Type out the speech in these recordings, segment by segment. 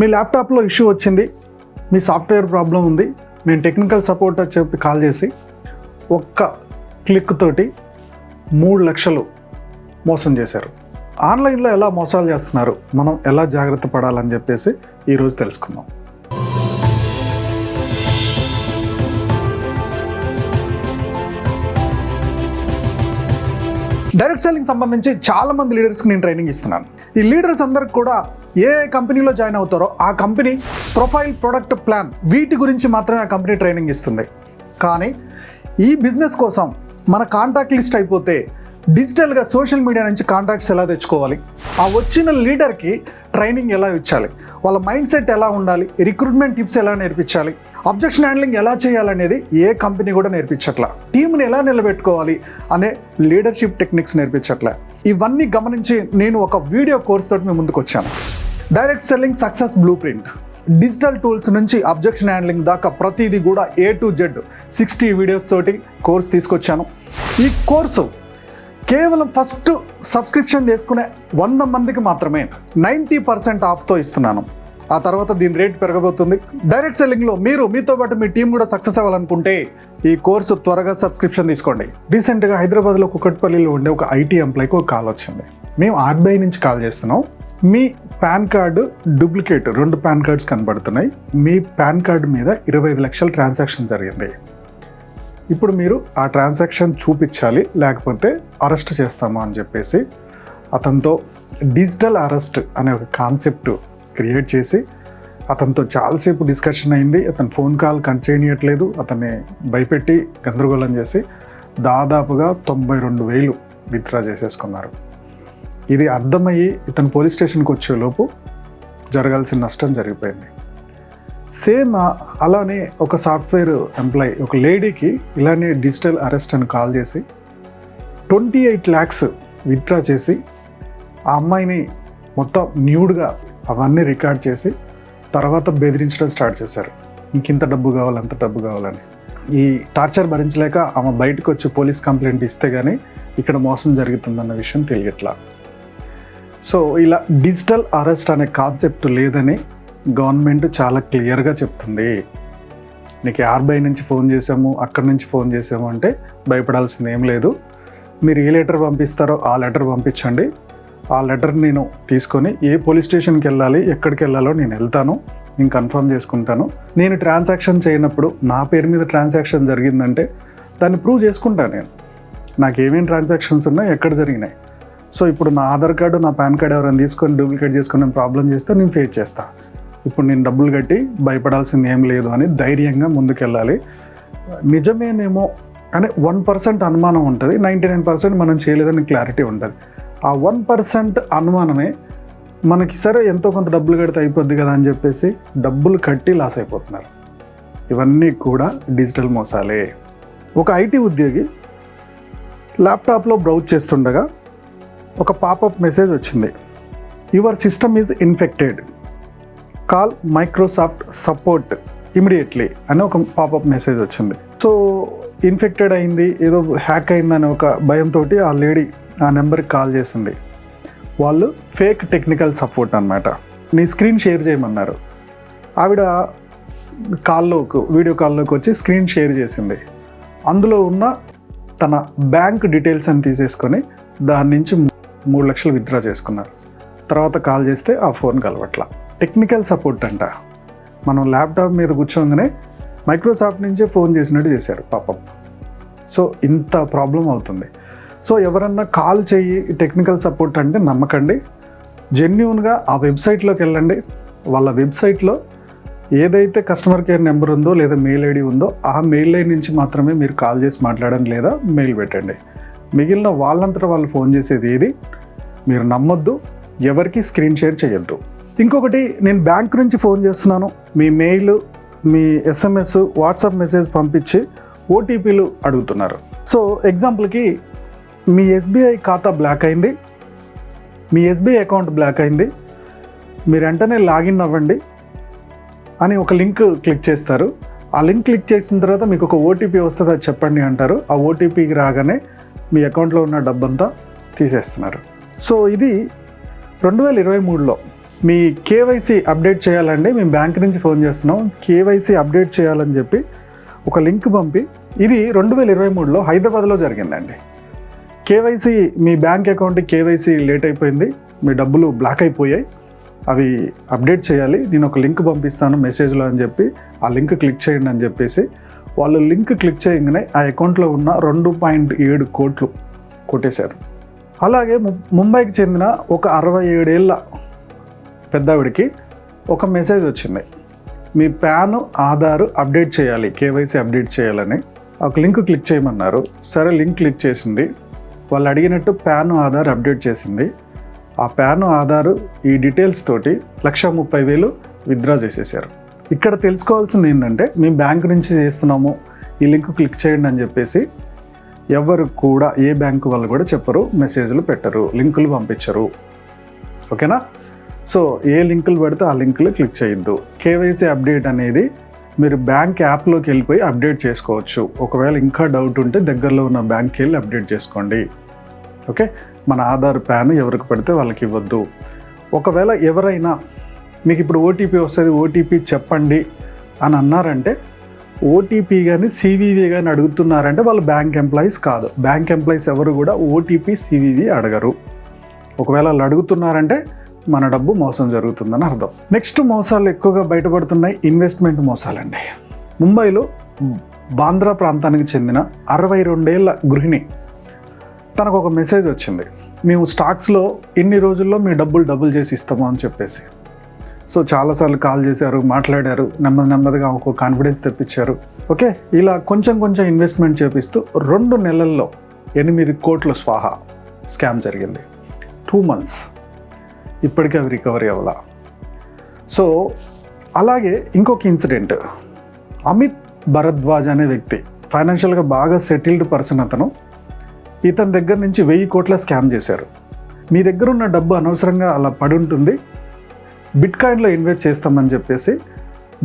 మీ ల్యాప్టాప్లో ఇష్యూ వచ్చింది మీ software problem ఉంది మేము టెక్నికల్ సపోర్ట్ అని చెప్పి కాల్ చేసి ఒక్క క్లిక్ తోటి మూడు లక్షలు మోసం చేశారు. ఆన్లైన్లో ఎలా మోసాలు చేస్తున్నారు మనం ఎలా జాగ్రత్త పడాలని చెప్పేసి ఈరోజు తెలుసుకుందాం. డైరెక్ట్ సెల్లింగ్ సంబంధించి చాలా మంది లీడర్స్కి నేను ట్రైనింగ్ ఇస్తున్నాను. ఈ లీడర్స్ అందరికి కూడా ఏ కంపెనీలో జాయిన్ అవుతారో ఆ కంపెనీ ప్రొఫైల్ ప్రొడక్ట్ ప్లాన్ వీటి గురించి మాత్రమే ఆ కంపెనీ ట్రైనింగ్ ఇస్తుంది. కానీ ఈ బిజినెస్ కోసం మన కాంటాక్ట్ లిస్ట్ అయిపోతే డిజిటల్గా సోషల్ మీడియా నుంచి కాంటాక్ట్స్ ఎలా తెచ్చుకోవాలి? ఆ వచ్చిన లీడర్కి ట్రైనింగ్ ఎలా ఇచ్చాలి? వాళ్ళ మైండ్ సెట్ ఎలా ఉండాలి? రిక్రూట్మెంట్ టిప్స్ ఎలా నేర్పించాలి? అబ్జెక్షన్ హ్యాండ్లింగ్ ఎలా చేయాలనేది ఏ కంపెనీ కూడా నేర్పించట్లా. టీంని ఎలా నిలబెట్టుకోవాలి అనే లీడర్షిప్ టెక్నిక్స్ నేర్పించట్లే. ఇవన్నీ గమనించి నేను ఒక వీడియో కోర్స్ తోటి మీ ముందుకు వచ్చాను. Direct selling success blueprint digital tools నుంచి అబ్జెక్షన్ హ్యాండ్లింగ్ దాకా ప్రతిదీ కూడా A to Z sixty videos తోటి కోర్స్ తీసుకొచ్చాను. ఈ కోర్సు కేవలం ఫస్ట్ సబ్స్క్రిప్షన్ తీసుకునే వంద మందికి మాత్రమే నైంటీ పర్సెంట్ ఆఫ్తో ఇస్తున్నాను. ఆ తర్వాత దీని రేట్ పెరగబోతుంది. డైరెక్ట్ సెల్లింగ్లో మీరు మీతో పాటు మీ టీం కూడా సక్సెస్ అవ్వాలనుకుంటే ఈ కోర్సు త్వరగా సబ్స్క్రిప్షన్ తీసుకోండి. రీసెంట్గా హైదరాబాద్లో కుకట్పల్లిలో ఉండే ఒక ఐటీ ఎంప్లాయ్కి ఒక కాల్ వచ్చింది. మేము ఆర్బీఐ నుంచి కాల్ చేస్తున్నాం. మీ పాన్ కార్డు డూప్లికేట్ రెండు పాన్ కార్డ్స్ కనబడుతున్నాయి. మీ పాన్ కార్డు మీద ఇరవై ఐదు లక్షల ట్రాన్సాక్షన్ జరిగింది. ఇప్పుడు మీరు ఆ ట్రాన్సాక్షన్ చూపించాలి లేకపోతే అరెస్ట్ చేస్తాము అని చెప్పేసి అతనితో డిజిటల్ అరెస్ట్ అనే ఒక కాన్సెప్ట్ క్రియేట్ చేసి అతనితో చాలాసేపు డిస్కషన్ అయింది. అతను ఫోన్ కాల్ కట్ చేయనియట్లేదు అతన్ని భయపెట్టి గందరగోళం చేసి దాదాపుగా తొంభై రెండు వేలు విత్డ్రా చేసేసుకున్నారు. ఇది అర్థమయ్యి ఇతను పోలీస్ స్టేషన్కి వచ్చేలోపు జరగాల్సిన నష్టం జరిగిపోయింది. సేమ్ అలానే ఒక సాఫ్ట్వేర్ ఎంప్లాయీ ఒక లేడీకి ఇలానే డిజిటల్ అరెస్ట్ అని కాల్ చేసి ట్వంటీ ఎయిట్ ల్యాక్స్ విత్డ్రా చేసి ఆ అమ్మాయిని మొత్తం న్యూడ్గా అవన్నీ రికార్డ్ చేసి తర్వాత బెదిరించడం స్టార్ట్ చేశారు. ఇంకింత డబ్బు కావాలి అంత డబ్బు కావాలని. ఈ టార్చర్ భరించలేక ఆమె బయటకు వచ్చి పోలీస్ కంప్లైంట్ ఇస్తే కానీ ఇక్కడ మోసం జరుగుతుందన్న విషయం తెలియట్లా. సో ఇలా డిజిటల్ అరెస్ట్ అనే కాన్సెప్ట్ లేదని గవర్నమెంట్ చాలా క్లియర్గా చెప్తుంది. నీకు ఆర్బీఐ నుంచి ఫోన్ చేసాము అక్కడి నుంచి ఫోన్ చేసాము అంటే భయపడాల్సింది ఏం లేదు. మీరు ఏ లెటర్ పంపిస్తారో ఆ లెటర్ పంపించండి. ఆ లెటర్ నేను తీసుకొని ఏ పోలీస్ స్టేషన్కి వెళ్ళాలి ఎక్కడికి వెళ్ళాలో నేను వెళ్తాను నేను కన్ఫర్మ్ చేసుకుంటాను. నేను ట్రాన్సాక్షన్ చేయనప్పుడు నా పేరు మీద ట్రాన్సాక్షన్ జరిగిందంటే దాన్ని ప్రూవ్ చేసుకుంటాను నేను. నాకు ఏమేమి ట్రాన్సాక్షన్స్ ఉన్నాయి ఎక్కడ జరిగినాయి. సో ఇప్పుడు నా ఆధార్ కార్డు నా పాన్ కార్డు ఎవరైనా తీసుకొని డూప్లికేట్ చేసుకొని నేను ప్రాబ్లం చేస్తే నేను ఫేస్ చేస్తాను ఇప్పుడు నేను డబ్బులు కట్టి భయపడాల్సింది ఏం లేదు అని ధైర్యంగా ముందుకెళ్ళాలి. నిజమేనేమో అని వన్ పర్సెంట్ అనుమానం ఉంటుంది నైంటీ నైన్ పర్సెంట్ మనం చేయలేదని క్లారిటీ ఉంటుంది. ఆ వన్ పర్సెంట్ అనుమానమే మనకి సరే ఎంతో కొంత డబ్బులు కడితే అయిపోద్ది కదా అని చెప్పేసి డబ్బులు కట్టి లాస్ అయిపోతున్నారు. ఇవన్నీ కూడా డిజిటల్ మోసాలే. ఒక ఐటీ ఉద్యోగి ల్యాప్టాప్లో బ్రౌజ్ చేస్తుండగా ఒక పాపప్ మెసేజ్ వచ్చింది. Your system is infected. Call Microsoft support immediately అని ఒక పాపప్ మెసేజ్ వచ్చింది. సో ఇన్ఫెక్టెడ్ అయింది ఏదో హ్యాక్ అయిందని ఒక భయంతో ఆ లేడీ ఆ నెంబర్కి కాల్ చేసింది. వాళ్ళు ఫేక్ టెక్నికల్ సపోర్ట్ అనమాట నీ స్క్రీన్ షేర్ చేయమన్నారు. ఆవిడ కాల్లోకి వీడియో కాల్లోకి వచ్చి స్క్రీన్ షేర్ చేసింది. అందులో ఉన్న తన బ్యాంక్ డీటెయిల్స్ అని తీసేసుకొని దాని నుంచి మూడు లక్షలు విత్డ్రా చేసుకున్నారు. తర్వాత కాల్ చేస్తే ఆ ఫోన్ కలవట్ల. టెక్నికల్ సపోర్ట్ అంట. మనం ల్యాప్టాప్ మీద కూర్చోగానే మైక్రోసాఫ్ట్ నుంచే ఫోన్ చేసినట్టు చేశారు పాపం. సో ఇంత ప్రాబ్లం అవుతుంది. సో ఎవరన్నా కాల్ చేయి టెక్నికల్ సపోర్ట్ అంటే నమ్మకండి. జెన్యున్గా ఆ వెబ్సైట్లోకి వెళ్ళండి. వాళ్ళ వెబ్సైట్లో ఏదైతే కస్టమర్ కేర్ నెంబర్ ఉందో లేదా మెయిల్ ఐడి ఉందో ఆ మెయిల్ ఐడి నుంచి మాత్రమే మీరు కాల్ చేసి మాట్లాడండి లేదా మెయిల్ పెట్టండి. మిగిలిన వాళ్ళంతటా వాళ్ళు ఫోన్ చేసేది ఏది? మీరు నమ్మొద్దు. ఎవరికి స్క్రీన్ షేర్ చేయొద్దు. ఇంకొకటి నేను బ్యాంక్ నుంచి ఫోన్ చేస్తున్నాను. మీ మెయిల్ మీ ఎస్ఎంఎస్ వాట్సాప్ మెసేజ్ పంపించి ఓటీపీలు అడుగుతున్నారు. సో ఎగ్జాంపుల్కి మీ ఎస్బీఐ ఖాతా బ్లాక్ అయింది. మీ ఎస్బీఐ అకౌంట్ బ్లాక్ అయింది. మీరు వెంటనే లాగిన్ అవ్వండి అని ఒక లింక్ క్లిక్ చేస్తారు. ఆ లింక్ క్లిక్ చేసిన తర్వాత మీకు ఒక ఓటీపీ వస్తుంది అది చెప్పండి అంటారు. ఆ ఓటీపీకి రాగానే మీ అకౌంట్లో ఉన్న డబ్బంతా తీసేస్తున్నారు. సో ఇది రెండు వేల ఇరవై మూడులో మీ కేవైసీ అప్డేట్ చేయాలండి. మేము బ్యాంక్ నుంచి ఫోన్ చేస్తున్నాం. కేవైసీ అప్డేట్ చేయాలని చెప్పి ఒక లింక్ పంపి ఇది రెండు వేల ఇరవై మూడులో హైదరాబాద్లో జరిగిందండి. కేవైసీ మీ బ్యాంక్ అకౌంట్కి కేవైసీ లేట్ అయిపోయింది. మీ డబ్బులు బ్లాక్ అయిపోయాయి. అవి అప్డేట్ చేయాలి. నేను ఒక లింక్ పంపిస్తాను మెసేజ్లో అని చెప్పి. ఆ లింక్ క్లిక్ చేయండి అని చెప్పేసి. వాళ్ళు లింక్ క్లిక్ చేయగానే ఆ అకౌంట్లో ఉన్న రెండు పాయింట్ ఏడు కోట్లు కొట్టేశారు. అలాగే ము- ముంబైకి చెందిన ఒక అరవై ఏడేళ్ళ పెద్దావిడికి ఒక మెసేజ్ వచ్చింది. మీ ప్యాన్ ఆధార్ అప్డేట్ చేయాలి. కేవైసీ అప్డేట్ చేయాలని. ఒక లింక్ క్లిక్ చేయమన్నారు. సరే లింక్ క్లిక్ చేసింది. వాళ్ళు అడిగినట్టు ప్యాన్ ఆధార్ అప్డేట్ చేసింది. ఆ ప్యాన్ ఆధారు ఈ డీటెయిల్స్ తోటి లక్ష ముప్పై వేలు విత్డ్రా చేసేసారు. ఇక్కడ తెలుసుకోవాల్సింది ఏంటంటే మేము బ్యాంక్ నుంచి చేస్తున్నాము ఈ లింక్ క్లిక్ చేయండి అని చెప్పేసి ఎవరు కూడా ఏ బ్యాంకు వాళ్ళు కూడా చెప్పరు మెసేజ్లు పెట్టరు లింకులు పంపించరు. ఓకేనా? సో ఏ లింకులు పెడితే ఆ లింకులు క్లిక్ చేయొద్దు. కేవైసీ అప్డేట్ అనేది మీరు బ్యాంక్ యాప్లోకి వెళ్ళిపోయి అప్డేట్ చేసుకోవచ్చు. ఒకవేళ ఇంకా డౌట్ ఉంటే దగ్గరలో ఉన్న బ్యాంక్కి వెళ్ళి అప్డేట్ చేసుకోండి. ఓకే? మన ఆధార్ ప్యాన్ ఎవరికి పెడితే వాళ్ళకి ఇవ్వద్దు. ఒకవేళ ఎవరైనా మీకు ఇప్పుడు ఓటీపీ వస్తుంది ఓటీపీ చెప్పండి అని అన్నారంటే ఓటీపీ కానీ సివివి కానీ అడుగుతున్నారంటే వాళ్ళు బ్యాంక్ ఎంప్లాయీస్ కాదు. బ్యాంక్ ఎంప్లాయీస్ ఎవరు కూడా ఓటీపీ సివివి అడగరు. ఒకవేళ వాళ్ళు అడుగుతున్నారంటే మన డబ్బు మోసం జరుగుతుందని అర్థం. నెక్స్ట్ మోసాలు ఎక్కువగా బయటపడుతున్నాయి ఇన్వెస్ట్మెంట్ మోసాలండి. ముంబైలో బాంద్రా ప్రాంతానికి చెందిన అరవై రెండేళ్ళ గృహిణి తనకు ఒక మెసేజ్ వచ్చింది. మేము స్టాక్స్లో ఇన్ని రోజుల్లో మీ డబ్బులు డబుల్ చేసి ఇస్తాము అని చెప్పేసి. సో చాలాసార్లు కాల్ చేశారు మాట్లాడారు నెమ్మది నెమ్మదిగా ఒక కాన్ఫిడెన్స్ తెప్పించారు. ఓకే? ఇలా కొంచెం కొంచెం ఇన్వెస్ట్మెంట్ చేపిస్తూ రెండు నెలల్లో ఎనిమిది కోట్ల స్వాహా స్కామ్ జరిగింది. టూ మంత్స్ ఇప్పటికీ అవి రికవరీ అవ్వాల. సో అలాగే ఇంకొక ఇన్సిడెంట్ అమిత్ భరద్వాజ్ అనే వ్యక్తి ఫైనాన్షియల్గా బాగా సెటిల్డ్ పర్సన్ అతను. ఇతని దగ్గర నుంచి వెయ్యి కోట్ల స్కామ్ చేశారు. మీ దగ్గర ఉన్న డబ్బు అనవసరంగా అలా పడి ఉంటుంది. బిట్ కాయిన్లో ఇన్వెస్ట్ చేస్తామని చెప్పేసి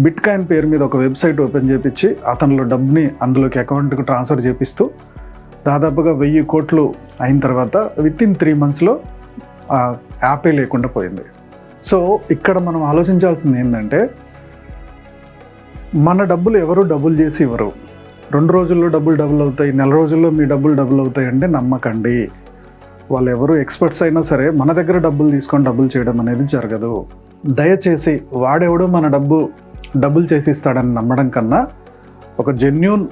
బిట్ కాయిన్ పేరు మీద ఒక వెబ్సైట్ ఓపెన్ చేపించి అతనిలో డబ్బుని అందులోకి అకౌంట్కి ట్రాన్స్ఫర్ చేపిస్తూ దాదాపుగా వెయ్యి కోట్లు అయిన తర్వాత విత్ ఇన్ త్రీ మంత్స్లో ఆ యాపే లేకుండా పోయింది. సో ఇక్కడ మనం ఆలోచించాల్సింది ఏంటంటే మన డబ్బులు ఎవరు డబ్బులు చేసి ఇవ్వరు. రెండు రోజుల్లో డబ్బులు డబుల్ అవుతాయి నెల రోజుల్లో మీ డబ్బులు డబుల్ అవుతాయి అంటే నమ్మకండి. వాళ్ళు ఎవరు ఎక్స్పర్ట్స్ అయినా సరే మన దగ్గర డబ్బులు తీసుకొని డబ్బులు చేయడం అనేది జరగదు. దయచేసి వాడెవడో మన డబ్బు డబ్బులు చేసి ఇస్తాడని నమ్మడం కన్నా ఒక జెన్యున్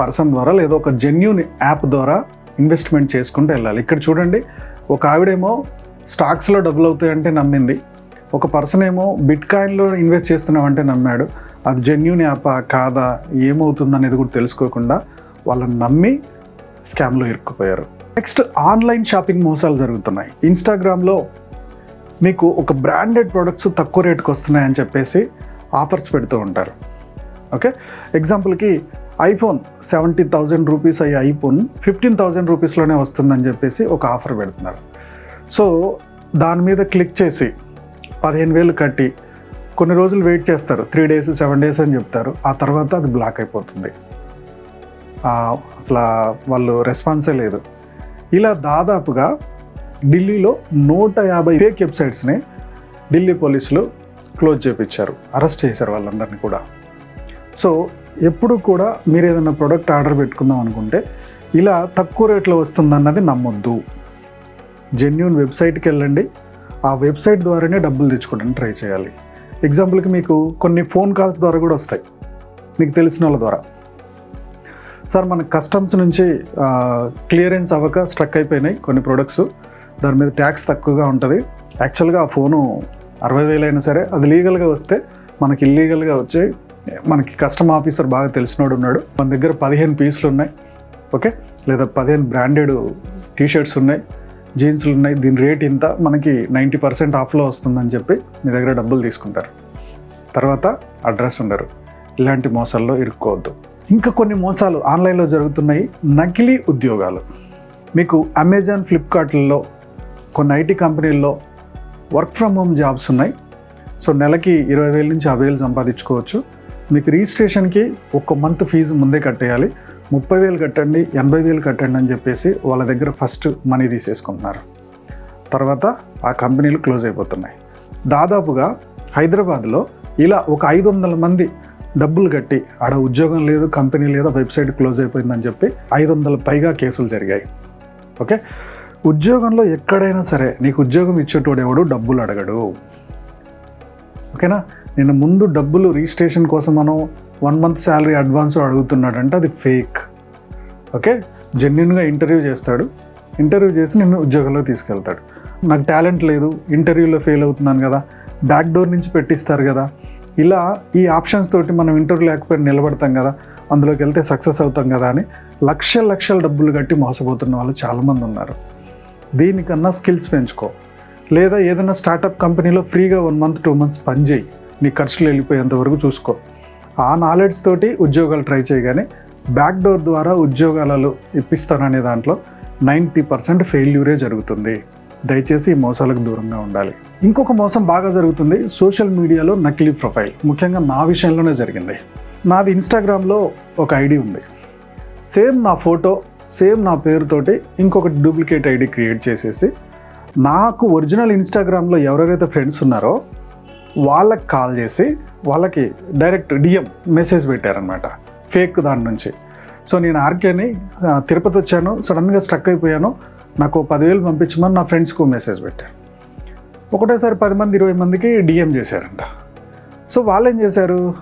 పర్సన్ ద్వారా లేదా ఒక జెన్యున్ యాప్ ద్వారా ఇన్వెస్ట్మెంట్ చేసుకుంటూ వెళ్ళాలి. ఇక్కడ చూడండి ఒక ఆవిడేమో స్టాక్స్లో డబ్బులు అవుతాయంటే నమ్మింది. ఒక పర్సన్ ఏమో బిట్ కాయిన్లో ఇన్వెస్ట్ చేస్తున్నామంటే నమ్మాడు. అది జెన్యున్ యాపా కాదా ఏమవుతుంది అనేది కూడా తెలుసుకోకుండా వాళ్ళని నమ్మి స్కామ్లో ఇరుక్కుపోయారు. నెక్స్ట్ ఆన్లైన్ షాపింగ్ మోసాలు జరుగుతున్నాయి. ఇన్స్టాగ్రామ్లో మీకు ఒక బ్రాండెడ్ ప్రొడక్ట్స్ తక్కువ రేటుకు వస్తున్నాయని చెప్పేసి ఆఫర్స్ పెడుతూ ఉంటారు. ఓకే ఎగ్జాంపుల్కి ఐఫోన్ సెవెంటీ థౌజండ్ రూపీస్ అయ్యే ఐఫోన్ ఫిఫ్టీన్ థౌజండ్ రూపీస్లోనే వస్తుందని చెప్పేసి ఒక ఆఫర్ పెడుతున్నారు. సో దాని మీద క్లిక్ చేసి పదిహేను వేలు కట్టి కొన్ని రోజులు వెయిట్ చేస్తారు. త్రీ డేస్ సెవెన్ డేస్ అని చెప్తారు. ఆ తర్వాత అది బ్లాక్ అయిపోతుంది. అసలు వాళ్ళు రెస్పాన్సే లేదు. ఇలా దాదాపుగా ఢిల్లీలో నూట యాభై ఫేక్ వెబ్సైట్స్ని ఢిల్లీ పోలీసులు క్లోజ్ చేపించారు. అరెస్ట్ చేశారు వాళ్ళందరినీ కూడా. సో ఎప్పుడు కూడా మీరు ఏదైనా ప్రోడక్ట్ ఆర్డర్ పెట్టుకుందాం అనుకుంటే ఇలా తక్కువ రేట్లో వస్తుందన్నది నమ్మొద్దు. జెన్యున్ వెబ్సైట్కి వెళ్ళండి. ఆ వెబ్సైట్ ద్వారానే డబ్బులు తెచ్చుకోవడానికి ట్రై చేయాలి. ఎగ్జాంపుల్కి మీకు కొన్ని ఫోన్ కాల్స్ ద్వారా కూడా వస్తాయి. మీకు తెలిసిన వాళ్ళ ద్వారా. సార్ మన కస్టమ్స్ నుంచి క్లియరెన్స్ అవ్వక స్ట్రక్ అయిపోయినాయి కొన్ని ప్రొడక్ట్స్ దాని మీద ట్యాక్స్ తక్కువగా ఉంటుంది. యాక్చువల్గా ఆ ఫోను అరవై వేలైనా సరే అది లీగల్గా వస్తే మనకి ఇల్లీగల్గా వచ్చే మనకి కస్టమ్ ఆఫీసర్ బాగా తెలిసినోడు ఉన్నాడు. మన దగ్గర పదిహేను పీసులు ఉన్నాయి. ఓకే లేదా పదిహేను బ్రాండెడ్ టీషర్ట్స్ ఉన్నాయి. జీన్స్లు ఉన్నాయి. దీని రేట్ ఇంత? మనకి నైంటీ పర్సెంట్ ఆఫ్లో వస్తుందని చెప్పి మీ దగ్గర డబ్బులు తీసుకుంటారు. తర్వాత అడ్రస్ ఉండరు. ఇలాంటి మోసాల్లో ఇరుక్కోవద్దు. ఇంకా కొన్ని మోసాలు ఆన్లైన్లో జరుగుతున్నాయి. నకిలీ ఉద్యోగాలు. మీకు అమెజాన్ ఫ్లిప్కార్ట్లలో కొన్ని ఐటీ కంపెనీల్లో వర్క్ ఫ్రమ్ హోమ్ జాబ్స్ ఉన్నాయి. సో నెలకి ఇరవై వేల నుంచి యాభై వేలు సంపాదించుకోవచ్చు. మీకు రిజిస్ట్రేషన్కి ఒక్క మంత్ ఫీజు ముందే కట్టేయాలి. ముప్పై వేలు కట్టండి ఎనభై వేలు కట్టండి అని చెప్పేసి వాళ్ళ దగ్గర ఫస్ట్ మనీ తీసేసుకుంటున్నారు. తర్వాత ఆ కంపెనీలు క్లోజ్ అయిపోతున్నాయి. దాదాపుగా హైదరాబాద్లో ఇలా ఒక ఐదు వందల మంది డబ్బులు కట్టి ఆడ ఉద్యోగం లేదు కంపెనీ లేదా వెబ్సైట్ క్లోజ్ అయిపోయిందని చెప్పి ఐదు వందల పైగా కేసులు జరిగాయి. ఓకే? ఉద్యోగంలో ఎక్కడైనా సరే నీకు ఉద్యోగం ఇచ్చేటోడు ఎవడు? డబ్బులు అడగడు. ఓకేనా? నేను ముందు డబ్బులు రిజిస్ట్రేషన్ కోసం మనం వన్ మంత్ శాలరీ అడ్వాన్స్ అడుగుతున్నాడంటే అది ఫేక్. ఓకే? జెన్యున్గా ఇంటర్వ్యూ చేస్తాడు. ఇంటర్వ్యూ చేసి నిన్ను ఉద్యోగంలో తీసుకెళ్తాడు. నాకు టాలెంట్ లేదు ఇంటర్వ్యూలో ఫెయిల్ అవుతున్నాను కదా బ్యాక్ డోర్ నుంచి పెట్టిస్తారు కదా. ఇలా ఈ ఆప్షన్స్ తోటి మనం ఇంటర్వ్యూ లేకపోయినా నిలబడతాం కదా అందులోకి వెళ్తే సక్సెస్ అవుతాం కదా అని లక్ష లక్షల డబ్బులు కట్టి మోసపోతున్న వాళ్ళు చాలామంది ఉన్నారు. దీనికన్నా స్కిల్స్ పెంచుకో. లేదా ఏదైనా స్టార్టప్ కంపెనీలో ఫ్రీగా వన్ మంత్ టూ మంత్స్ పని చేయి. నీ ఖర్చులు వెళ్ళిపోయేంత వరకు చూసుకో. ఆ నాలెడ్జ్ తోటి ఉద్యోగాలు ట్రై చేయగానే బ్యాక్ డోర్ ద్వారా ఉద్యోగాలలో ఇప్పిస్తాననే దాంట్లో నైంటీ పర్సెంట్ ఫెయిల్యూరే జరుగుతుంది. దయచేసి ఈ మోసాలకు దూరంగా ఉండాలి. ఇంకొక మోసం బాగా జరుగుతుంది. సోషల్ మీడియాలో నకిలీ ప్రొఫైల్ ముఖ్యంగా నా విషయంలోనే జరిగింది. నాది ఇన్స్టాగ్రామ్లో ఒక ఐడి ఉంది. సేమ్ నా ఫోటో సేమ్ నా పేరుతోటి ఇంకొక డూప్లికేట్ ఐడి క్రియేట్ చేసేసి నాకు ఒరిజినల్ ఇన్స్టాగ్రామ్లో ఎవరెవరైతే ఫ్రెండ్స్ ఉన్నారో వాళ్ళకి కాల్ చేసి వాళ్ళకి డైరెక్ట్ డిఎం మెసేజ్ పెట్టారనమాట ఫేక్ దాని నుంచి. సో నేను ఆర్కేని తిరుపతి వచ్చాను సడన్గా స్ట్రక్ అయిపోయాను. నాకు పదివేలు పంపించమని నా ఫ్రెండ్స్కు మెసేజ్ పెట్టాను ఒకటేసారి పది మంది ఇరవై మందికి డిఎం చేశారంట. సో వాళ్ళు ఏం చేశారు?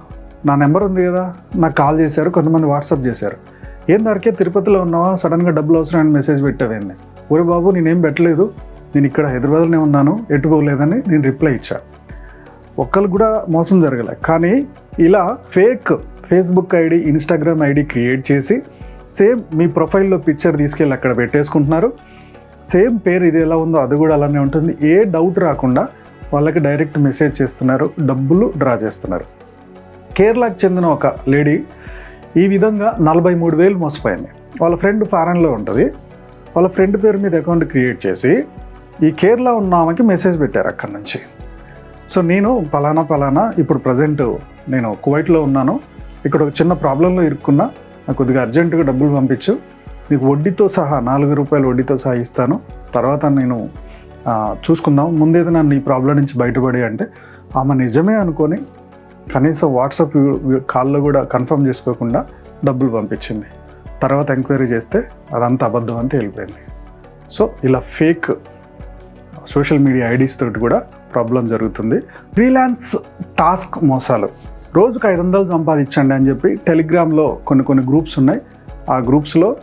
నా నెంబర్ ఉంది కదా నాకు కాల్ చేశారు కొంతమంది వాట్సాప్ చేశారు. ఏం దొరికే తిరుపతిలో ఉన్నావా? సడన్గా డబ్బులు అవసరం అని మెసేజ్ పెట్టావేంది ఒరే బాబు నేనేం పెట్టలేదు. నేను ఇక్కడ హైదరాబాద్లోనే ఉన్నాను ఎట్టుకోలేదని నేను రిప్లై ఇచ్చా. ఒక్కరు కూడా మోసం జరగలే. కానీ ఇలా fake Facebook ID Instagram ID create చేసి సేమ్ మీ ప్రొఫైల్లో పిక్చర్ తీసుకెళ్ళి అక్కడ పెట్టేసుకుంటున్నారు. సేమ్ పేరు ఇది ఎలా ఉందో అది కూడా అలానే ఉంటుంది. ఏ డౌట్ రాకుండా వాళ్ళకి డైరెక్ట్ మెసేజ్ చేస్తున్నారు డబ్బులు డ్రా చేస్తున్నారు. కేరళకు చెందిన ఒక లేడీ ఈ విధంగా నలభై మూడు వేలు మోసపోయింది. వాళ్ళ ఫ్రెండ్ ఫారెన్లో ఉంటుంది. వాళ్ళ ఫ్రెండ్ పేరు మీద అకౌంట్ క్రియేట్ చేసి ఈ కేరళ ఉన్న ఆమెకి మెసేజ్ పెట్టారు అక్కడి నుంచి. సో నేను పలానా పలానా ఇప్పుడు ప్రజెంట్ నేను కువైట్లో ఉన్నాను. ఇక్కడ ఒక చిన్న ప్రాబ్లంలో ఇరుక్కున్నా. నాకు కొద్దిగా అర్జెంటుగా డబ్బులు పంపించు. నీకు వడ్డీతో సహా నాలుగు రూపాయలు వడ్డీతో సహా ఇస్తాను. తర్వాత నేను చూసుకుందాం. ముందేది నన్ను ఈ ప్రాబ్లం నుంచి బయటపడి అంటే ఆమె నిజమే అనుకొని కనీసం వాట్సాప్ కాల్లో కూడా కన్ఫర్మ్ చేసుకోకుండా డబ్బులు పంపించింది. తర్వాత ఎంక్వైరీ చేస్తే అదంతా అబద్ధం అని తేలిపోయింది సో ఇలా ఫేక్ సోషల్ మీడియా ఐడీస్ తోటి కూడా ప్రాబ్లం జరుగుతుంది. ఫ్రీలాన్స్ టాస్క్ మోసాలు. రోజుకు ఐదు వందలు సంపాదించండి అని చెప్పి టెలిగ్రామ్లో కొన్ని కొన్ని గ్రూప్స్ ఉన్నాయి. ఆ గ్రూప్స్లో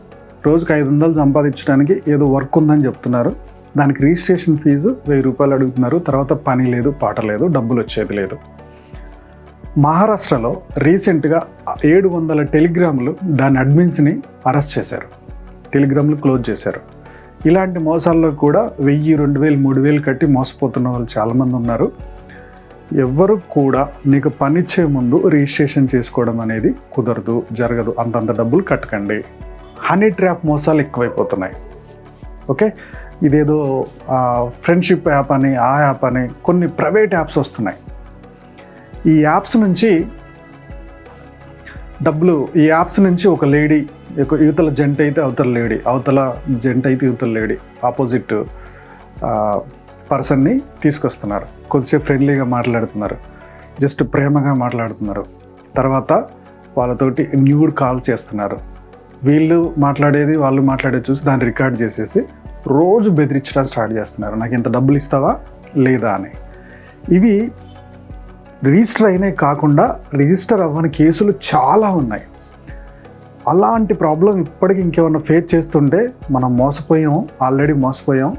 రోజుకు ఐదు వందలు సంపాదించడానికి ఏదో వర్క్ ఉందని చెప్తున్నారు. దానికి రిజిస్ట్రేషన్ ఫీజు వెయ్యి రూపాయలు అడుగుతున్నారు. తర్వాత పని లేదు పాట లేదు డబ్బులు వచ్చేది లేదు. మహారాష్ట్రలో రీసెంట్గా ఏడు వందల టెలిగ్రాములు దాని అడ్మిన్స్ని అరెస్ట్ చేశారు. టెలిగ్రామ్లు క్లోజ్ చేశారు. ఇలాంటి మోసాల్లో కూడా వెయ్యి రెండు వేలు మూడు వేలు కట్టి మోసపోతున్న వాళ్ళు చాలామంది ఉన్నారు. ఎవ్వరు కూడా నీకు పనిచ్చే ముందు రిజిస్ట్రేషన్ చేసుకోవడం అనేది కుదరదు జరగదు. అంతంత డబ్బులు కట్టకండి. హనీ ట్రాప్ మోసాలు ఎక్కువైపోతున్నాయి. ఓకే? ఇదేదో ఫ్రెండ్షిప్ యాప్ అని ఆ యాప్ అని కొన్ని ప్రైవేట్ యాప్స్ వస్తున్నాయి. ఈ యాప్స్ నుంచి డబ్బులు ఈ యాప్స్ నుంచి ఒక లేడీ యువతల జంట అయితే అవతల లేడీ అవతల జంట అయితే యువతల లేడీ. ఆపోజిట్ పర్సన్ని తీసుకొస్తున్నారు. కొద్దిసేపు ఫ్రెండ్లీగా మాట్లాడుతున్నారు. జస్ట్ ప్రేమగా మాట్లాడుతున్నారు. తర్వాత వాళ్ళతోటి న్యూడ్ కాల్ చేస్తున్నారు. వీళ్ళు మాట్లాడేది వాళ్ళు మాట్లాడేది చూసి దాన్ని రికార్డ్ చేసేసి రోజు బెదిరించడం స్టార్ట్ చేస్తున్నారు. నాకు ఇంత డబ్బులు ఇస్తావా? లేదా? అని. ఇవి రిజిస్టర్ అయినాయి కాకుండా రిజిస్టర్ అవ్వని కేసులు చాలా ఉన్నాయి. అలాంటి ప్రాబ్లం ఇప్పటికి ఇంకేమన్నా ఫేస్ చేస్తుంటే మనం మోసపోయాం ఆల్రెడీ మోసపోయాం.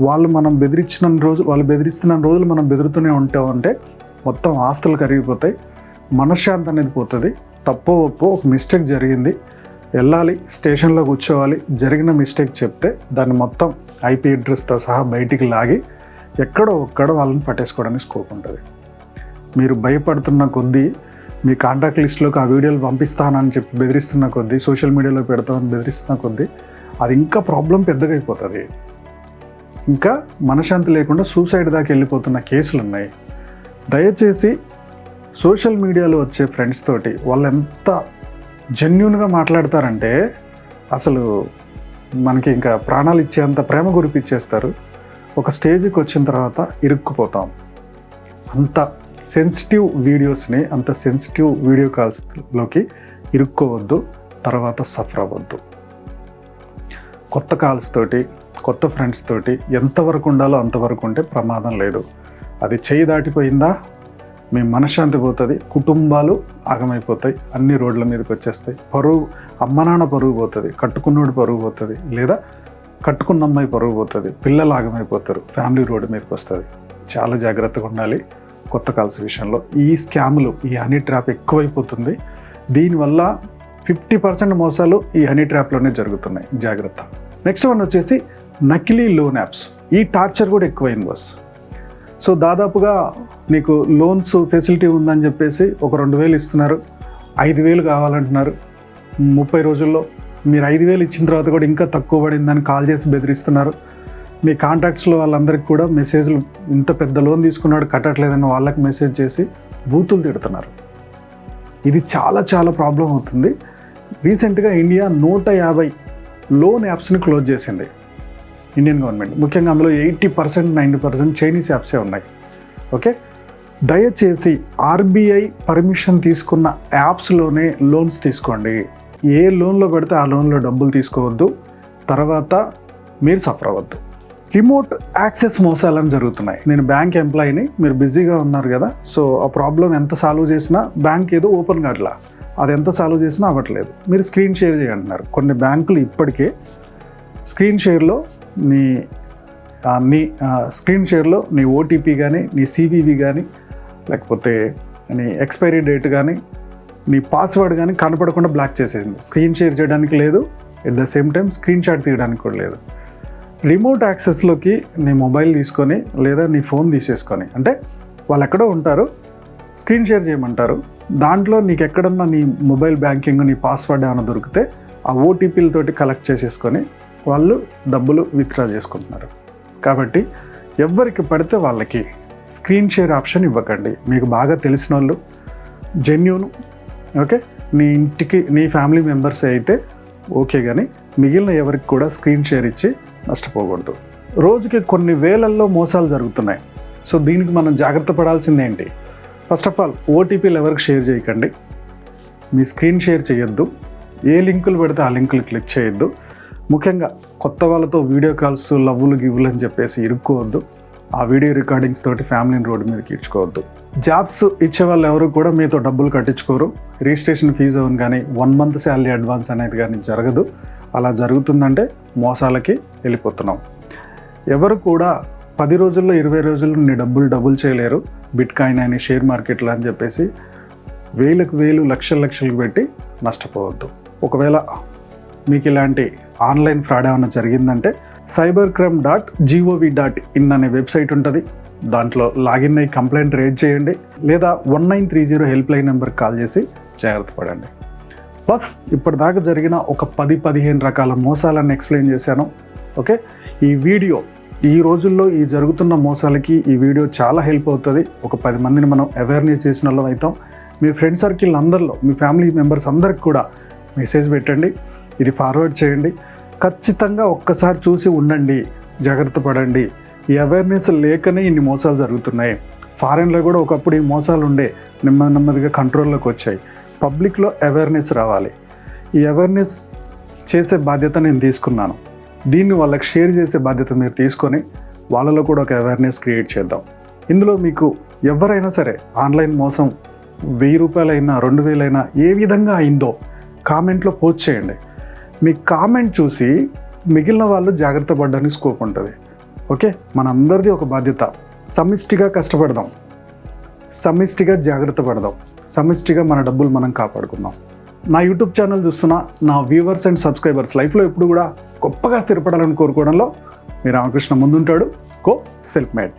వాళ్ళు మనం బెదిరించిన రోజు వాళ్ళు బెదిరిస్తున్న రోజులు మనం బెదురుతూనే ఉంటామంటే మొత్తం ఆస్తులు కరిగిపోతాయి మనశ్శాంతి అనేది పోతుంది. తప్పో ఒప్పో ఒక మిస్టేక్ జరిగింది. వెళ్ళాలి స్టేషన్లో కూర్చోవాలి జరిగిన మిస్టేక్ చెప్తే దాన్ని మొత్తం ఐపీ అడ్రస్తో సహా బయటికి లాగి ఎక్కడో ఒక్కడ వాళ్ళని పట్టేసుకోవడానికి స్కోప్ ఉంటుంది. మీరు భయపడుతున్న కొద్దీ మీ కాంటాక్ట్ లిస్ట్లోకి ఆ వీడియోలు పంపిస్తానని చెప్పి బెదిరిస్తున్న కొద్దీ సోషల్ మీడియాలో పెడతామని బెదిరిస్తున్న కొద్దీ అది ఇంకా ప్రాబ్లం పెద్దగా అయిపోతుంది ఇంకా మనశాంతి లేకుండా సూసైడ్ దాకా వెళ్ళిపోతున్న కేసులు ఉన్నాయి. దయచేసి సోషల్ మీడియాలో వచ్చే ఫ్రెండ్స్ తోటి వాళ్ళు ఎంత జెన్యున్గా మాట్లాడతారంటే అసలు మనకి ఇంకా ప్రాణాలు ఇచ్చేంత ప్రేమ గురిపించేస్తారు ఒక స్టేజ్కి వచ్చిన తర్వాత ఇరుక్కుపోతాం. అంత సెన్సిటివ్ వీడియోస్ని అంత సెన్సిటివ్ వీడియో కాల్స్లోకి ఇరుక్కోవద్దు తర్వాత సఫర్ అవ్వద్దు. కొత్త కాల్స్ తోటి కొత్త ఫ్రెండ్స్ తోటి ఎంతవరకు ఉండాలో అంతవరకు ఉంటే ప్రమాదం లేదు. అది చేయి దాటిపోయిందా? మీ మనశ్శాంతి పోతుంది కుటుంబాలు ఆగమైపోతాయి అన్ని రోడ్ల మీదకి వచ్చేస్తాయి. పరువు అమ్మ నాన్న పరుగు పోతుంది కట్టుకున్నోడు పరుగు పోతుంది లేదా కట్టుకున్న అమ్మాయి పరుగు పోతుంది పిల్లలు ఆగమైపోతారు ఫ్యామిలీ రోడ్డు మీదకి వస్తుంది. చాలా జాగ్రత్తగా ఉండాలి. కొత్త కాల్స్ విషయంలో. ఈ స్కాములు ఈ హనీ ట్రాప్ ఎక్కువైపోతుంది. దీనివల్ల ఫిఫ్టీ పర్సెంట్ మోసాలు ఈ హనీ ట్రాప్లోనే జరుగుతున్నాయి. జాగ్రత్త. నెక్స్ట్ వన్ వచ్చేసి నకిలీ లోన్ యాప్స్. ఈ టార్చర్ కూడా ఎక్కువైంది బస్ సో దాదాపుగా నీకు లోన్స్ ఫెసిలిటీ ఉందని చెప్పేసి ఒక రెండు వేలు ఇస్తున్నారు. ఐదు వేలు కావాలంటున్నారు. ముప్పై రోజుల్లో మీరు ఐదు వేలు ఇచ్చిన తర్వాత కూడా ఇంకా తక్కువ పడిందని కాల్ చేసి బెదిరిస్తున్నారు. మీ కాంటాక్ట్స్లో వాళ్ళందరికీ కూడా మెసేజ్లు ఇంత పెద్ద లోన్ తీసుకున్నాడు కట్టట్లేదని వాళ్ళకి మెసేజ్ చేసి బూతులు తిడుతున్నారు. ఇది చాలా చాలా ప్రాబ్లం అవుతుంది. రీసెంట్గా ఇండియా నూట యాభై లోన్ యాప్స్ని క్లోజ్ చేసింది. ఇండియన్ గవర్నమెంట్ ముఖ్యంగా అందులో eighty percent ninety percent Chinese యాప్సే ఉన్నాయి. ఓకే దయచేసి ఆర్బీఐ పర్మిషన్ తీసుకున్న యాప్స్లోనే లోన్స్ తీసుకోండి. ఏ లోన్లో పెడితే ఆ లోన్లో డబ్బులు తీసుకోవద్దు. తర్వాత మీరు సఫర్ అవ్వద్దు. రిమోట్ యాక్సెస్ మోసాలని జరుగుతున్నాయి. నేను బ్యాంక్ ఎంప్లాయీని మీరు బిజీగా ఉన్నారు కదా సో ఆ ప్రాబ్లం ఎంత సాల్వ్ చేసినా బ్యాంక్ ఏదో ఓపెన్ కావట్లా. అది ఎంత సాల్వ్ చేసినా అవ్వట్లేదు. మీరు స్క్రీన్ షేర్ చేయంటున్నారు కొన్ని బ్యాంకులు ఇప్పటికే స్క్రీన్ షేర్లో నీ నీ స్క్రీన్ షేర్లో నీ ఓటీపీ కానీ నీ సివివి కానీ లేకపోతే నీ ఎక్స్పైరీ డేట్ కానీ నీ పాస్వర్డ్ కానీ కనపడకుండా బ్లాక్ చేసేసింది. స్క్రీన్ షేర్ చేయడానికి లేదు. At the same time screenshot తీయడానికి కూడా లేదు. రిమోట్ యాక్సెస్లోకి నీ మొబైల్ తీసుకొని లేదా నీ ఫోన్ తీసేసుకొని అంటే వాళ్ళు ఎక్కడో ఉంటారు స్క్రీన్ షేర్ చేయమంటారు. దాంట్లో నీకు ఎక్కడన్నా నీ మొబైల్ బ్యాంకింగ్ నీ పాస్వర్డ్ ఏమైనా దొరికితే ఆ ఓటీపీలతోటి కలెక్ట్ చేసేసుకొని వాళ్ళు డబ్బులు విత్డ్రా చేసుకుంటున్నారు. కాబట్టి ఎవరికి పడితే వాళ్ళకి స్క్రీన్ షేర్ ఆప్షన్ ఇవ్వకండి. మీకు బాగా తెలిసిన వాళ్ళు జెన్యున్ ఓకే? నీ ఇంటికి నీ ఫ్యామిలీ మెంబర్స్ అయితే ఓకే కానీ మిగిలిన ఎవరికి కూడా స్క్రీన్ షేర్ ఇచ్చి నష్టపోకూడదు. రోజుకి కొన్ని వేలల్లో మోసాలు జరుగుతున్నాయి. సో దీనికి మనం జాగ్రత్త పడాల్సింది ఏంటి? ఫస్ట్ ఆఫ్ ఆల్ ఓటీపీలు ఎవరికి షేర్ చేయకండి. మీ స్క్రీన్ షేర్ చేయొద్దు. ఏ లింకులు పెడితే ఆ లింకులు క్లిక్ చేయొద్దు. ముఖ్యంగా కొత్త వాళ్ళతో వీడియో కాల్స్ లవ్వులు గివ్వులు అని చెప్పేసి ఇరుక్కోవద్దు. ఆ వీడియో రికార్డింగ్స్ తోటి ఫ్యామిలీని రోడ్డు మీద ఇచ్చుకోవద్దు జాబ్స్ ఇచ్చే వాళ్ళు ఎవరు కూడా మీతో డబ్బులు కట్టించుకోరు. రిజిస్ట్రేషన్ ఫీజు అని కానీ వన్ మంత్ శాలరీ అడ్వాన్స్ అనేది కానీ జరగదు. అలా జరుగుతుందంటే మోసాలకి వెళ్ళిపోతున్నాం. ఎవరు కూడా పది రోజుల్లో ఇరవై రోజుల్లో నీ డబ్బులు డబుల్ చేయలేరు. బిట్ కాయిన్ అని షేర్ మార్కెట్లో అని చెప్పేసి వేలకు వేలు లక్షల లక్షలకు పెట్టి నష్టపోవద్దు. ఒకవేళ మీకు ఇలాంటి ఆన్లైన్ ఫ్రాడ్ ఏమైనా జరిగిందంటే cyber crime dot gov dot in అనే వెబ్సైట్ ఉంటుంది. దాంట్లో లాగిన్ అయ్యి కంప్లైంట్ రేజ్ చేయండి. లేదా one nine three zero helpline నెంబర్కి కాల్ చేసి జాగ్రత్త పడండి. బస్ ఇప్పటిదాకా జరిగిన ఒక పది పదిహేను రకాల మోసాలను ఎక్స్ప్లెయిన్ చేశాను. ఓకే? ఈ వీడియో ఈ రోజుల్లో ఈ జరుగుతున్న మోసాలకి ఈ వీడియో చాలా హెల్ప్ అవుతుంది. ఒక పది మందిని మనం అవేర్నెస్ చేసిన వాళ్ళం అవుతాం. మీ ఫ్రెండ్ సర్కిల్ అందరిలో మీ ఫ్యామిలీ మెంబర్స్ అందరికి కూడా మెసేజ్ పెట్టండి. ఇది ఫార్వర్డ్ చేయండి. ఖచ్చితంగా ఒక్కసారి చూసి ఉండండి. జాగ్రత్త పడండి. ఈ అవేర్నెస్ లేకనే ఇన్ని మోసాలు జరుగుతున్నాయి. ఫారెన్లో కూడా ఒకప్పుడు ఈ మోసాలు ఉండే నెమ్మది నెమ్మదిగా కంట్రోల్లోకి వచ్చాయి. పబ్లిక్లో అవేర్నెస్ రావాలి. ఈ అవేర్నెస్ చేసే బాధ్యత నేను తీసుకున్నాను. దీన్ని వాళ్ళకి షేర్ చేసే బాధ్యత మీరు తీసుకొని వాళ్ళలో కూడా ఒక అవేర్నెస్ క్రియేట్ చేద్దాం. ఇందులో మీకు ఎవరైనా సరే ఆన్లైన్ మోసం వెయ్యి రూపాయలైనా రెండు వేలైనా ఏ విధంగా అయిందో కామెంట్లో పోస్ట్ చేయండి. మీ కామెంట్ చూసి మిగిలిన వాళ్ళు జాగ్రత్త పడడానికి స్కోప్ ఉంటుంది. ఓకే మనందరిది ఒక బాధ్యత. సమిష్టిగా కష్టపడదాం. సమిష్టిగా జాగ్రత్త పడదాం. సమిష్టిగా మన డబ్బులు మనం కాపాడుకుందాం. నా యూట్యూబ్ ఛానల్ చూస్తున్న నా వ్యూవర్స్ అండ్ సబ్స్క్రైబర్స్ లైఫ్లో ఎప్పుడు కూడా గొప్పగా స్థిరపడాలని కోరుకోవడంలో మీ రామకృష్ణ ముందుంటాడు. కో సెల్ఫ్ మేడ్.